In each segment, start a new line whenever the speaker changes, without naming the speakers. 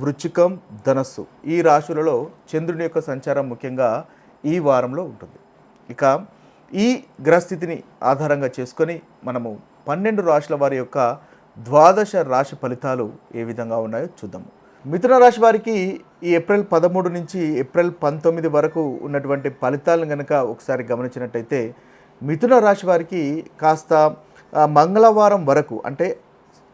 వృచ్చికం ధనస్సు ఈ రాశులలో చంద్రుని యొక్క సంచారం ముఖ్యంగా ఈ వారంలో ఉంటుంది. ఇక ఈ గ్రహస్థితిని ఆధారంగా చేసుకొని మనము పన్నెండు రాశుల వారి యొక్క ద్వాదశ రాశి ఫలితాలు ఏ విధంగా ఉన్నాయో చూద్దాము. మిథున రాశి వారికి ఈ ఏప్రిల్ పదమూడు నుంచి ఏప్రిల్ పంతొమ్మిది వరకు ఉన్నటువంటి ఫలితాలను కనుక ఒకసారి గమనించినట్టయితే మిథున రాశి వారికి కాస్త మంగళవారం వరకు అంటే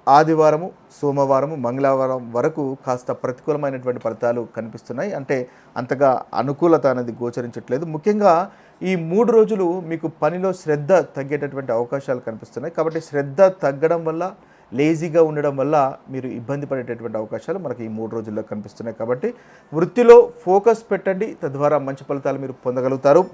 ఆదివారము సోమవారము మంగళవారం వరకు కాస్త ప్రతికూలమైనటువంటి ఫలితాలు కనిపిస్తున్నాయి. అంటే అంతగా అనుకూలత అనేది గోచరించట్లేదు. ముఖ్యంగా ఈ మూడు రోజులు మీకు పనిలో శ్రద్ధ తగ్గేటటువంటి అవకాశాలు కనిపిస్తున్నాయి. కాబట్టి శ్రద్ధ తగ్గడం వల్ల లేజీగా ఉండడం వల్ల మీరు ఇబ్బంది పడేటటువంటి అవకాశాలు మనకి ఈ మూడు రోజుల్లో కనిపిస్తున్నాయి కాబట్టి వృత్తిలో ఫోకస్ పెట్టండి తద్వారా మంచి ఫలితాలు మీరు పొందగలుగుతారు.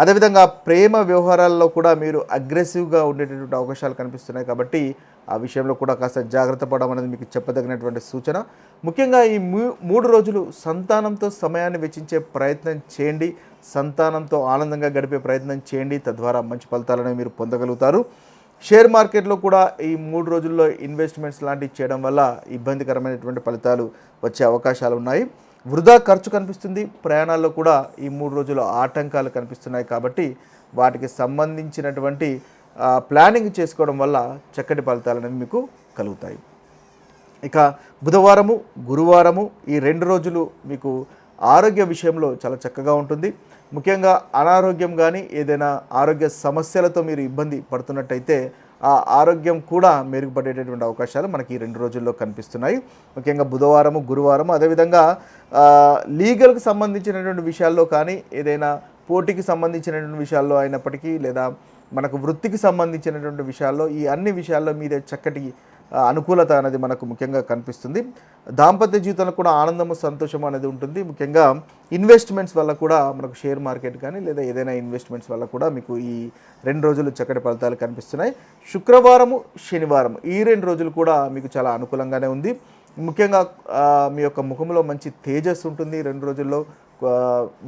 అదేవిధంగా ప్రేమ వ్యవహారాల్లో కూడా మీరు అగ్రెసివ్గా ఉండేటటువంటి అవకాశాలు కనిపిస్తున్నాయి కాబట్టి ఆ విషయంలో కూడా కాస్త జాగ్రత్త పడడం అనేది మీకు చెప్పదగినటువంటి సూచన. ముఖ్యంగా ఈ మూ- మూడు రోజులు సంతానంతో సమయాన్ని వెచ్చించే ప్రయత్నం చేయండి సంతానంతో ఆనందంగా గడిపే ప్రయత్నం చేయండి తద్వారా మంచి ఫలితాలను మీరు పొందగలుగుతారు. షేర్ మార్కెట్లో కూడా ఈ మూడు రోజుల్లో ఇన్వెస్ట్మెంట్స్ లాంటివి చేయడం వల్ల ఇబ్బందికరమైనటువంటి ఫలితాలు వచ్చే అవకాశాలు ఉన్నాయి. వృధా ఖర్చు కనిపిస్తుంది. ప్రయాణాల్లో కూడా ఈ మూడు రోజులు ఆటంకాలు కనిపిస్తున్నాయి కాబట్టి వాటికి సంబంధించినటువంటి ప్లానింగ్ చేసుకోవడం వల్ల చక్కటి ఫలితాలు అనేవి మీకు కలుగుతాయి. ఇక బుధవారము గురువారము ఈ రెండు రోజులు మీకు ఆరోగ్య విషయంలో చాలా చక్కగా ఉంటుంది. ముఖ్యంగా అనారోగ్యం కానీ ఏదైనా ఆరోగ్య సమస్యలతో మీరు ఇబ్బంది పడుతున్నట్టయితే ఆ ఆరోగ్యం కూడా మెరుగుపడేటటువంటి అవకాశాలు మనకి ఈ రెండు రోజుల్లో కనిపిస్తున్నాయి. ముఖ్యంగా బుధవారము గురువారము అదేవిధంగా లీగల్కి సంబంధించినటువంటి విషయాల్లో కానీ ఏదైనా పోటీకి సంబంధించినటువంటి విషయాల్లో అయినప్పటికీ లేదా మనకు వృత్తికి సంబంధించినటువంటి విషయాల్లో ఈ అన్ని విషయాల్లో మీదే చక్కటి అనుకూలత అనేది మనకు ముఖ్యంగా కనిపిస్తుంది. దాంపత్య జీవితంలో కూడా ఆనందము సంతోషం అనేది ఉంటుంది. ముఖ్యంగా ఇన్వెస్ట్మెంట్స్ వల్ల కూడా మనకు షేర్ మార్కెట్ కానీ లేదా ఏదైనా ఇన్వెస్ట్మెంట్స్ వల్ల కూడా మీకు ఈ రెండు రోజులు చక్కటి ఫలితాలు కనిపిస్తున్నాయి. శుక్రవారము శనివారం ఈ రెండు రోజులు కూడా మీకు చాలా అనుకూలంగానే ఉంది. ముఖ్యంగా మీ యొక్క ముఖంలో మంచి తేజస్సు ఉంటుంది. రెండు రోజుల్లో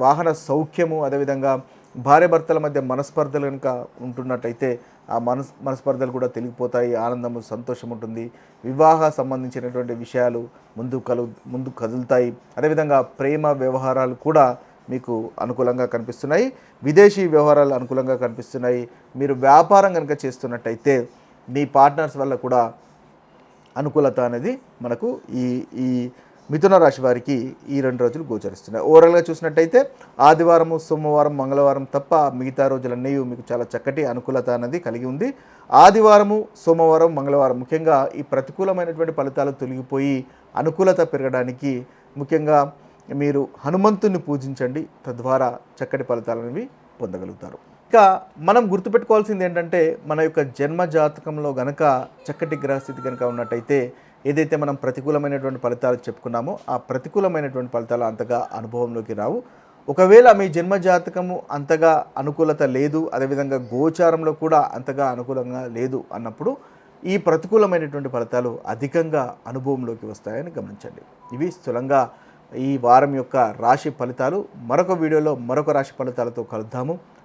వాహన సౌఖ్యము అదేవిధంగా భార్య భర్తల మధ్య మనస్పర్ధలు కనుక ఉంటున్నట్టయితే ఆ మనస్ మనస్పర్ధలు కూడా తెలిగిపోతాయి ఆనందము సంతోషం ఉంటుంది. వివాహ సంబంధించినటువంటి విషయాలు ముందు కలు ముందు కదులుతాయి. అదేవిధంగా ప్రేమ వ్యవహారాలు కూడా మీకు అనుకూలంగా కనిపిస్తున్నాయి. విదేశీ వ్యవహారాలు అనుకూలంగా కనిపిస్తున్నాయి. మీరు వ్యాపారం కనుక చేస్తున్నట్టయితే మీ పార్ట్నర్స్ వల్ల కూడా అనుకూలత అనేది మనకు ఈ ఈ మిథున రాశి వారికి ఈ రెండు రోజులు గోచరిస్తున్నాయి. ఓవరాల్గా చూసినట్టయితే ఆదివారము సోమవారం మంగళవారం తప్ప మిగతా రోజులన్నీ మీకు చాలా చక్కటి అనుకూలత అనేది కలిగి ఉంది. ఆదివారము సోమవారం మంగళవారం ముఖ్యంగా ఈ ప్రతికూలమైనటువంటి ఫలితాలు తొలగిపోయి అనుకూలత పెరగడానికి ముఖ్యంగా మీరు హనుమంతుని పూజించండి. తద్వారా చక్కటి ఫలితాలు అనేవి పొందగలుగుతారు. ఇక మనం గుర్తుపెట్టుకోవాల్సింది ఏంటంటే మన యొక్క జన్మ జాతకంలో గనక చక్కటి గ్రహస్థితి కనుక ఉన్నట్టయితే ఏదైతే మనం ప్రతికూలమైనటువంటి ఫలితాలు చెప్పుకున్నామో ఆ ప్రతికూలమైనటువంటి ఫలితాలు అంతగా అనుభవంలోకి రావు. ఒకవేళ మీ జన్మ జాతకము అంతగా అనుకూలత లేదు అదేవిధంగా గోచారంలో కూడా అంతగా అనుకూలంగా లేదు అన్నప్పుడు ఈ ప్రతికూలమైనటువంటి ఫలితాలు అధికంగా అనుభవంలోకి వస్తాయని గమనించండి. ఇవి స్థూలంగా ఈ వారం యొక్క రాశి ఫలితాలు. మరొక వీడియోలో మరొక రాశి ఫలితాలతో కలుద్దాము.